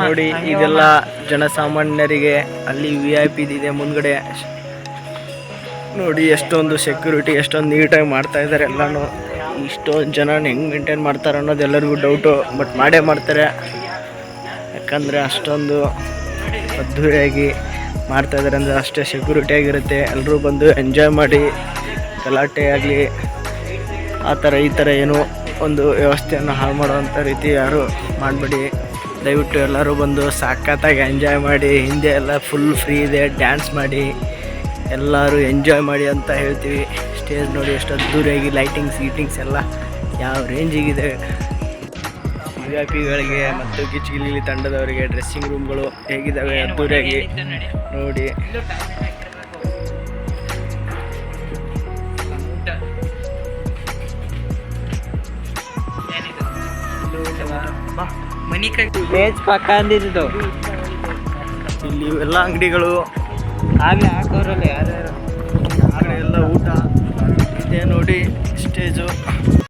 ನೋಡಿ ಇದೆಲ್ಲ ಜನಸಾಮಾನ್ಯರಿಗೆ ಅಲ್ಲಿ ವಿ ಐ ಪಿ ಇದೆ ಮುಂದ್ಗಡೆ. ನೋಡಿ ಎಷ್ಟೊಂದು ಸೆಕ್ಯೂರಿಟಿ ಎಷ್ಟೊಂದು ನೀಟಾಗಿ ಮಾಡ್ತಾ ಇದ್ದಾರೆ ಎಲ್ಲಾನು. ಇಷ್ಟೊಂದು ಜನ ಹೆಂಗೆ ಮೇಂಟೈನ್ ಮಾಡ್ತಾರೆ ಅನ್ನೋದು ಎಲ್ಲರಿಗೂ ಡೌಟು ಬಟ್ ಮಾಡೇ ಮಾಡ್ತಾರೆ. ಯಾಕಂದ್ರೆ ಅಷ್ಟೊಂದು ಅದ್ಧೂರಿಯಾಗಿ ಮಾಡ್ತಾ ಇದ್ದಾರೆ ಅಂದರೆ ಅಷ್ಟೇ ಸೆಕ್ಯೂರಿಟಿ ಆಗಿರುತ್ತೆ. ಎಲ್ಲರೂ ಬಂದು ಎಂಜಾಯ್ ಮಾಡಿ ಗಲಾಟೆ ಆಗಲಿ, ಆ ಥರ ಈ ಥರ ಏನೋ ಒಂದು ವ್ಯವಸ್ಥೆಯನ್ನು ಹಾಳು ಮಾಡುವಂಥ ರೀತಿ ಯಾರು ಮಾಡಬೇಡಿ. ದಯವಿಟ್ಟು ಎಲ್ಲರೂ ಬಂದು ಸಾಕತ್ತಾಗಿ ಎಂಜಾಯ್ ಮಾಡಿ, ಹಿಂದೆ ಎಲ್ಲ ಫುಲ್ ಫ್ರೀ ಇದೆ ಡ್ಯಾನ್ಸ್ ಮಾಡಿ, ಎಲ್ಲರೂ ಎಂಜಾಯ್ ಮಾಡಿ ಅಂತ ಹೇಳ್ತೀವಿ. ಸ್ಟೇಜ್ ನೋಡಿ ಎಷ್ಟು ಅದ್ದೂರಿಯಾಗಿ ಲೈಟಿಂಗ್ಸ್ ಗೀಟಿಂಗ್ಸ್ ಎಲ್ಲ ಯಾವ ರೇಂಜಿಗಿದೆ ವಿ ಐ ಪಿಗಳಿಗೆ ಮತ್ತು ಗಿಚ್ಗಿಲಿ ತಂಡದವರಿಗೆ ಡ್ರೆಸ್ಸಿಂಗ್ ರೂಮ್ಗಳು ಹೇಗಿದ್ದಾವೆ ಅದ್ದೂರಿಯಾಗಿ ನೋಡಿ. ಇಲ್ಲಿ ಎಲ್ಲ ಅಂಗಡಿಗಳು. ಆಗ್ಲೇ ಹಾಕೋರಲ್ಲ ಯಾರ್ಯಾರು? ಆಗಲೇ ಎಲ್ಲ ಊಟ. ಇದೆ ನೋಡಿ ಸ್ಟೇಜು